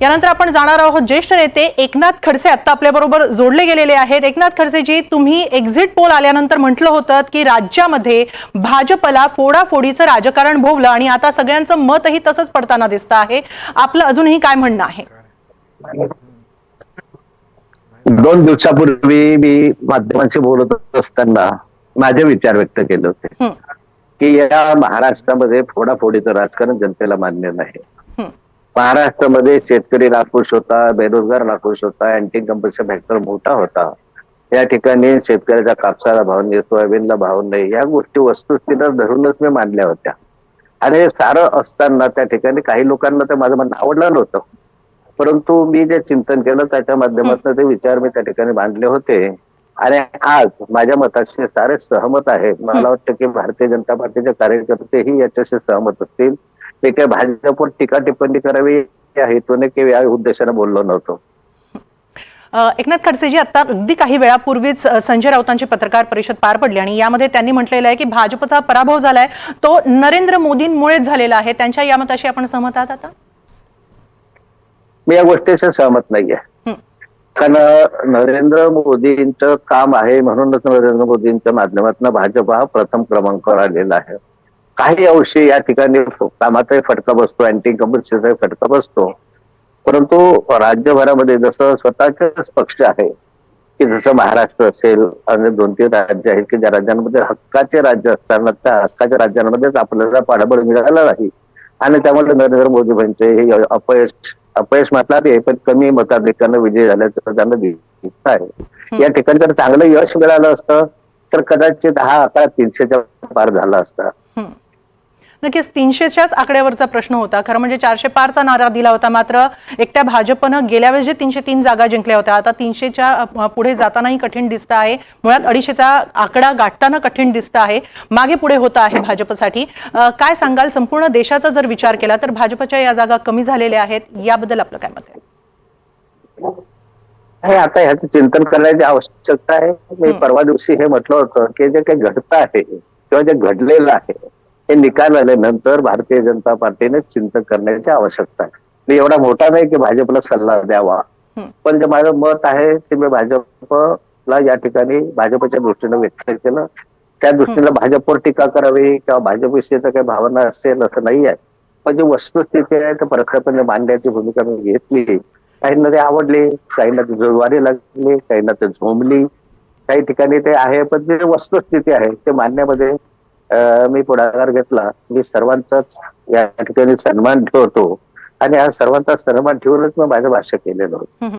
यानंतर आपण जाणार आहोत ज्येष्ठ नेते एकनाथ खडसे आता आपल्या बरोबर जोडले गेलेले आहेत. एकनाथ खडसेजी तुम्ही एक्झिट पोल आल्यानंतर म्हटलं होतं की राज्यामध्ये भाजपला फोडाफोडीचं राजकारण भोवलं आणि आता सगळ्यांचं मतही तसंच पडताना दिसतं आहे. आपलं अजूनही काय म्हणणं आहे? दोन दिवसापूर्वी मी माध्यमांशी बोलत असताना माझे विचार व्यक्त केले होते की या महाराष्ट्रामध्ये फोडाफोडीचं राजकारण जनतेला मान्य नाही. महाराष्ट्रामध्ये शेतकरी नाखुश होता बेरोजगार नाखुश होता अँटी कंपल्शन फॅक्टर मोठा होता. या ठिकाणी शेतकऱ्याच्या कापसाला भाव नाही सोयाबीनला भाव नाही या गोष्टी वस्तुस्थितीला धरूनच मी मांडल्या होत्या. आणि हे सारं असताना त्या ठिकाणी काही लोकांना ते माझं म्हणणं आवडलं नव्हतं. परंतु मी जे चिंतन केलं त्याच्या माध्यमातून ते विचार मी त्या ठिकाणी मांडले होते. आणि आज माझ्या मताशी सारे सहमत आहेत. मला वाटतं की भारतीय जनता पार्टीचे कार्यकर्तेही याच्याशी सहमत असतील. ते काही भाजपवर टीका टिप्पणी करावी या हेतूने किंवा या उद्देशाने बोललो नव्हतो. एकनाथ खडसेजी आता अगदी काही वेळापूर्वीच संजय राऊतांची पत्रकार परिषद पार पडली आणि यामध्ये त्यांनी म्हटलेलं आहे की भाजपचा पराभव झालाय तो नरेंद्र मोदींमुळेच झालेला आहे. त्यांच्या या मताशी आपण सहमत आहात आता? मी या गोष्टीशी सहमत नाहीये. कारण नरेंद्र मोदींचं काम आहे म्हणूनच नरेंद्र मोदींच्या माध्यमातून भाजप हा प्रथम क्रमांकावर आलेला आहे. काही अंशी या ठिकाणी कामाचाही फटका बसतो अँटी कंपल्सरीचाही फटका बसतो. परंतु राज्यभरामध्ये जसं स्वतःचेच पक्ष आहे की जसं महाराष्ट्र असेल आणि दोन तीन राज्य आहेत की ज्या राज्यांमध्ये हक्काचे राज्य असताना त्या हक्काच्या राज्यांमध्येच आपल्याला पाठबळ मिळालं नाही. आणि त्यामुळे नरेंद्र मोदी म्हणजे हे अपयश अपयश म्हटलं ते पण कमी मताधिकांना विजय झाल्याचं त्यांना दिसत आहे. या ठिकाणी जर चांगलं यश मिळालं असतं तर कदाचित हा आकडा तीनशेच्या पार झाला असता. नक्कीच तीनशेच्याच आकड्यावरचा प्रश्न होता. खरं म्हणजे चारशे पारचा नारा दिला होता मात्र एकट्या भाजपनं गेल्या वेळेस जे तीनशे तीन जागा जिंकल्या होत्या आता तीनशेच्या पुढे जातानाही कठीण दिसतं आहे. मुळात अडीचशेचा आकडा गाठताना कठीण दिसतं आहे. मागे पुढे होतं आहे भाजपसाठी. काय सांगाल? संपूर्ण देशाचा जर विचार केला तर भाजपच्या या जागा कमी झालेल्या आहेत. याबद्दल आपलं काय मत आहे? हे आता ह्याचं चिंतन करण्याची आवश्यकता आहे. मी हं. परवा दिवशी हे म्हटलं होतं की जे काही घडतं आहे किंवा जे घडलेलं आहे हे निकाल आल्यानंतर भारतीय जनता पार्टीने चिंतन करण्याची आवश्यकता आहे. मी एवढा मोठा नाही की भाजपला सल्ला द्यावा. पण जे माझं मत आहे ते मी भाजपला या ठिकाणी भाजपच्या दृष्टीनं व्यक्त केलं. त्या दृष्टीनं भाजपवर टीका करावी किंवा भाजपविषयीचं काही भावना असेल असं नाही आहे. पण जी वस्तुस्थिती आहे ते प्रखरपणे मांडण्याची भूमिका मी घेतली. काहींना ते आवडले काहींना ते जुळवारी लागले काहींना ते झोंबली. काही ठिकाणी ते आहे पण जे वस्तुस्थिती आहे ते मांडण्यामध्ये मी पुढाकार घेतला. मी सर्वांचाच या ठिकाणी सन्मान ठेवतो. आणि हा सर्वांचा सन्मान ठेवूनच मी माझं भाष्य केलेलं होतं.